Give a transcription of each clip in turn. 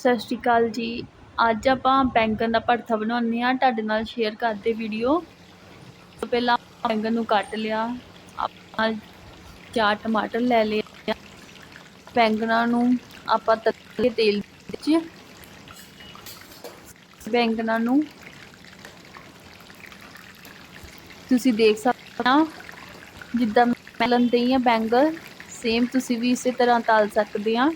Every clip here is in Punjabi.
ਸਤਿ ਸ਼੍ਰੀ ਅਕਾਲ ਜੀ। ਅੱਜ ਆਪਾਂ ਬੈਂਗਣ ਦਾ ਭਰਥਾ ਬਣਾਉਂਦੇ ਆ ਤੁਹਾਡੇ ਨਾਲ ਸ਼ੇਅਰ ਕਰਦੇ ਵੀਡੀਓ ਤੋਂ ਪਹਿਲਾਂ ਬੈਂਗਣ ਨੂੰ ਕੱਟ ਲਿਆ। ਆਪਾਂ ਚਾਰ ਟਮਾਟਰ ਲੈ ਲਿਆ ਬੈਂਗਣਾ ਨੂੰ ਆਪਾਂ ਤੱਕੇ ਤੇਲ ਵਿੱਚ। ਬੈਂਗਣਾਂ ਨੂੰ ਤੁਸੀਂ ਦੇਖ ਸਕਦੇ ਹੋ ਜਿੱਦਾਂ ਮੈਂ ਲੰਦੀ ਆ ਬੈਂਗਣ ਸੇਮ ਤੁਸੀਂ ਵੀ ਇਸੇ ਤਰ੍ਹਾਂ ਤਲ ਸਕਦੇ ਆ।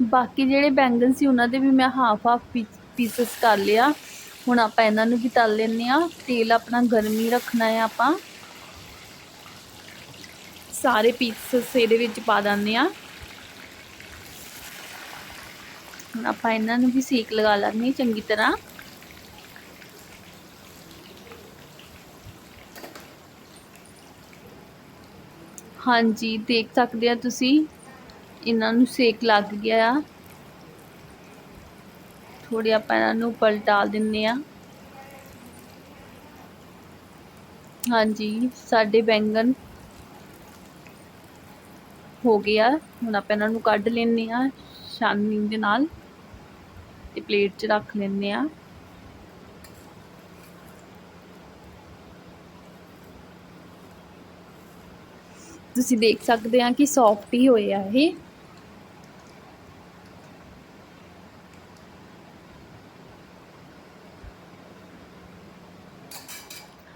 ਬਾਕੀ ਜਿਹੜੇ ਬੈਂਗਨ ਸੀ ਉਹਨਾਂ ਦੇ ਵੀ ਮੈਂ ਹਾਫ ਹਾਫ ਪੀਸਸ ਕਰ ਲਿਆ। ਹੁਣ ਆਪਾਂ ਇਹਨਾਂ ਨੂੰ ਵੀ ਤਲ ਲੈਂਦੇ ਆ ਤੇਲ ਆਪਣਾ ਗਰਮੀ ਰੱਖਣਾ ਹੈ ਆਪਾਂ। ਸਾਰੇ ਪੀਸਸ ਇਹਦੇ ਵਿੱਚ ਪਾ ਦਿੰਦੇ ਆ ਹੁਣ ਆਪਾਂ ਇਹਨਾਂ ਨੂੰ ਵੀ ਸੇਕ ਲਗਾ ਲੈਣੇ ਚੰਗੀ ਤਰ੍ਹਾਂ। ਹਾਂਜੀ, ਦੇਖ ਸਕਦੇ ਆ ਤੁਸੀਂ। ਇਹਨਾਂ ਨੂੰ ਸੇਕ ਲੱਗ ਗਿਆ ਆ। ਥੋੜੀ ਆਪਾਂ ਇਹਨਾਂ ਨੂੰ ਪਲਟਾ ਦਿੰਨੇ ਆ। ਹਾਂਜੀ, ਸਾਡੇ ਬੈਂਗਨ ਹੋ ਗਿਆ ਹੁਣ ਆਪਾਂ ਇਹਨਾਂ ਨੂੰ ਕੱਢ ਲੈਣੇ ਆ ਛਾਨਣੀ ਦੇ ਨਾਲ ਤੇ ਪਲੇਟ 'ਚ ਰੱਖ ਲੈਣੇ ਆ। ਤੁਸੀਂ ਦੇਖ ਸਕਦੇ ਆ ਕਿ ਸੌਫਟ ਹੀ ਹੋਏ ਆ ਇਹ।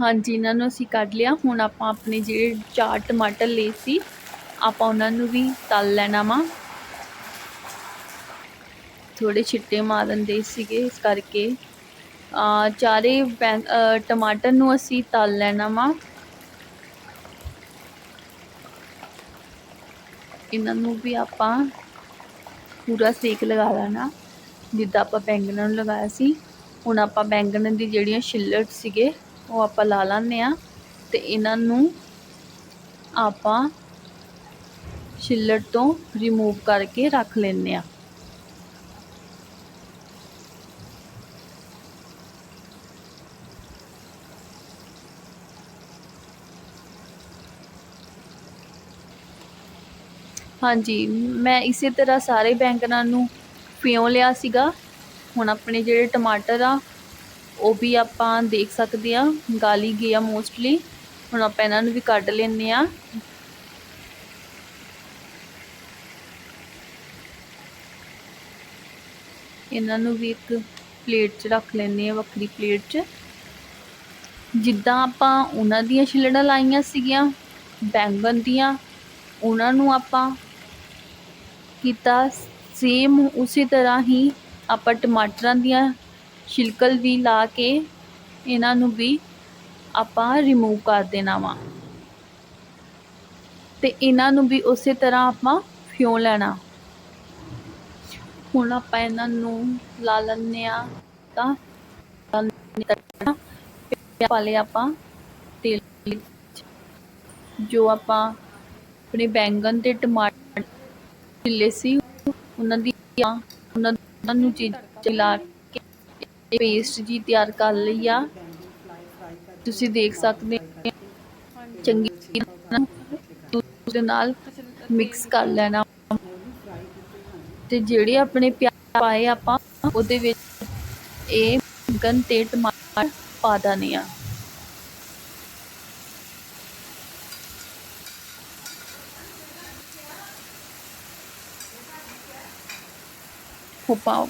ਹਾਂਜੀ, ਇਹਨਾਂ ਨੂੰ ਅਸੀਂ ਕੱਢ ਲਿਆ। ਹੁਣ ਆਪਾਂ ਆਪਣੇ ਜਿਹੜੇ ਚਾਰ ਟਮਾਟਰ ਲਏ ਸੀ, ਆਪਾਂ ਉਹਨਾਂ ਨੂੰ ਵੀ ਤਲ ਲੈਣਾ ਵਾ। ਥੋੜੇ ਛਿੱਟੇ ਮਾਰਨ ਦੇ ਸੀਗੇ, ਇਸ ਕਰਕੇ। ਆ, ਚਾਰੇ ਟਮਾਟਰ ਨੂੰ ਅਸੀਂ ਤਲ ਲੈਣਾ ਵਾ। ਇਹਨਾਂ ਨੂੰ ਵੀ ਆਪਾਂ ਪੂਰਾ ਸੇਕ ਲਗਾ ਲੈਣਾ, ਜਿੱਦਾਂ ਆਪਾਂ ਬੈਂਗਣਾਂ ਨੂੰ ਲਗਾਇਆ ਸੀ। ਹੁਣ ਆਪਾਂ ਬੈਂਗਣ ਦੀ ਜਿਹੜੀਆਂ ਛਿੱਲੜ ਸੀਗੇ ਉਹ ਆਪਾਂ ਲਾ ਲੈਂਦੇ ਆ ਤੇ ਇਹਨਾਂ ਨੂੰ ਆਪਾਂ ਛਿੱਲੜ ਤੋਂ ਰਿਮੂਵ ਕਰਕੇ ਰੱਖ ਲੈਂਦੇ ਆ ਹਾਂਜੀ, ਮੈਂ ਇਸੇ ਤਰ੍ਹਾਂ ਸਾਰੇ ਬੈਂਗਣਾਂ ਨੂੰ ਪਿਉ ਲਿਆ ਸੀਗਾ। ਹੁਣ ਆਪਣੇ ਜਿਹੜੇ ਟਮਾਟਰ ਆ ਉਹ ਵੀ ਆਪਾਂ ਦੇਖ ਸਕਦੇ ਆ ਗਾਲੀ ਗਿਆ ਮੋਸਟਲੀ ਹੁਣ ਆਪਾਂ ਇਹਨਾਂ ਨੂੰ ਵੀ ਕੱਢ ਲੈਣੇ ਆ ਇਹਨਾਂ ਨੂੰ ਵੀ ਇੱਕ ਪਲੇਟ 'ਚ ਰੱਖ ਲੈਣੇ ਆ ਵੱਖਰੀ ਪਲੇਟ 'ਚ। ਜਿੱਦਾਂ ਆਪਾਂ ਉਹਨਾਂ ਦੀਆਂ ਛਿਲੜਾਂ ਲਾਈਆਂ ਸੀਗੀਆਂ, ਬੈਂਗਣ ਦੀਆਂ, ਉਹਨਾਂ ਨੂੰ ਆਪਾਂ ਕੀਤਾ ਸੇਮ ਉਸੇ ਤਰ੍ਹਾਂ ਹੀ ਆਪਾਂ ਟਮਾਟਰਾਂ ਦੀਆਂ ਛਿਲਕਲ ਵੀ ਲਾ ਕੇ ਇਹਨਾਂ ਨੂੰ ਵੀ ਆਪਾਂ ਰਿਮੂਵ ਕਰ ਦੇਣਾ ਵਾ। ਤੇ ਇਹਨਾਂ ਨੂੰ ਵੀ ਉਸੇ ਤਰ੍ਹਾਂ ਆਪਾਂ ਫਿਉ ਲੈਣਾ। ਹੁਣ ਆਪਾਂ ਇਹਨਾਂ ਨੂੰ ਲਾ ਲੈਂਦੇ ਆ ਤਾਂ ਪਾ ਆਪਾਂ ਤੇਲ ਜੋ ਆਪਾਂ ਆਪਣੇ ਬੈਂਗਣ ਤੇ ਟਮਾਟਰ ਛਿੱਲੇ ਸੀ, ਉਹਨਾਂ ਦੀ ਉਹਨਾਂ ਨੂੰ ਚੀਜ਼ ਚਲਾ ਕੇ ਪੇਸਟ ਜੀ ਤਿਆਰ ਕਰ ਲਈ ਆ। ਤੁਸੀਂ ਦੇਖ ਸਕਦੇ ਚੰਗੀ ਦੇ ਨਾਲ ਮਿਕਸ ਕਰ ਲੈਣਾ। ਤੇ ਜਿਹੜੇ ਆਪਣੇ ਪਿਆਜ਼ ਪਾਏ ਆਪਾਂ, ਉਹਦੇ ਵਿੱਚ ਇਹ ਬੈਂਗਣ ਤੇ ਟਮਾਟਰ ਪਾ ਦਾਨੇ ਆ। ਹੋ ਪਾਓ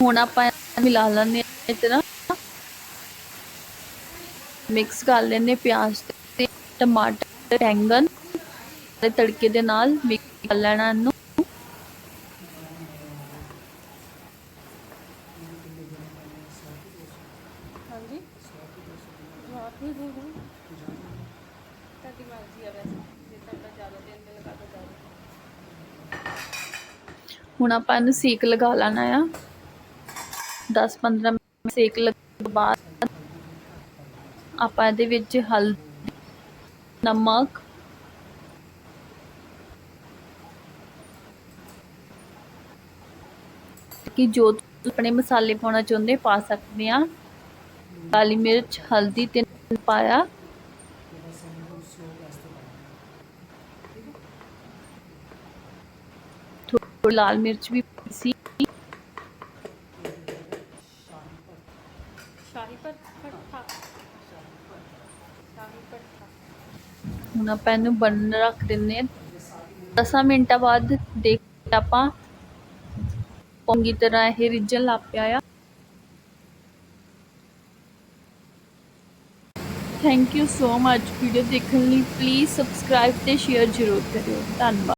ਹੁਣ ਆਪਾਂ ਮਿਲਾ ਲੈਣੇ ਇਸ ਤਰ੍ਹਾਂ। ਮਿਕਸ ਕਰ ਲੈਣੇ ਪਿਆਜ਼ ਤੇ ਟਮਾਟਰ ਬੈਂਗਣ ਤੇ ਤੜਕੇ ਦੇ ਨਾਲ ਮਿਕਸ ਕਰ ਲੈਣਾ ਇਹਨੂੰ। ਹਾਂਜੀ। ਜਵਾਬ ਹੀ ਦੇ ਦੂੰ ਤੁਹਾਡੀ ਮਰਜ਼ੀ ਆ ਵੈਸੇ। ਜੇ ਤੁਹਾਡਾ ਜ਼ਿਆਦਾ ਦਿਨ ਦੇ ਲਗਾ ਤਾਂ ਜ਼ਿਆਦਾ। ਹੁਣ ਆਪਾਂ ਇਹਨੂੰ ਸੇਕ ਲਗਾ ਲੈਣਾ ਆ। 10-15 ਮਿੰਟ ਸੇਕ ਲਗਾਉਣ ਤੋਂ ਬਾਅਦ ਆਪਾਂ ਇਹਦੇ ਵਿੱਚ ਹਲਦੀ ਨਮਕ ਕਿ ਜੋ ਆਪਣੇ ਮਸਾਲੇ ਪਾਉਣਾ ਚਾਹੁੰਦੇ ਪਾ ਸਕਦੇ ਆ ਕਾਲੀ ਮਿਰਚ, ਹਲਦੀ ਤੇ ਨਮਕ ਪਾਇਆ। ਥੋੜੀ ਲਾਲ ਮਿਰਚ ਵੀ ਹੁਣ ਆਪਾਂ ਇਹਨੂੰ ਬਣਨ ਰੱਖ ਦਿੰਨੇ ਆ 10 ਮਿੰਟਾਂ ਬਾਅਦ ਦੇਖ ਆਪਾਂ ਚੰਗੀ ਤਰ੍ਹਾਂ ਇਹ ਰਿੱਝਣ ਲੱਗ ਪਿਆ ਆ। Thank you so much video ਦੇਖਣ ਲਈ ਪਲੀਜ਼ ਸਬਸਕ੍ਰਾਈਬ ਤੇ ਸ਼ੇਅਰ ਜ਼ਰੂਰ ਕਰਿਓ। ਧੰਨਵਾਦ।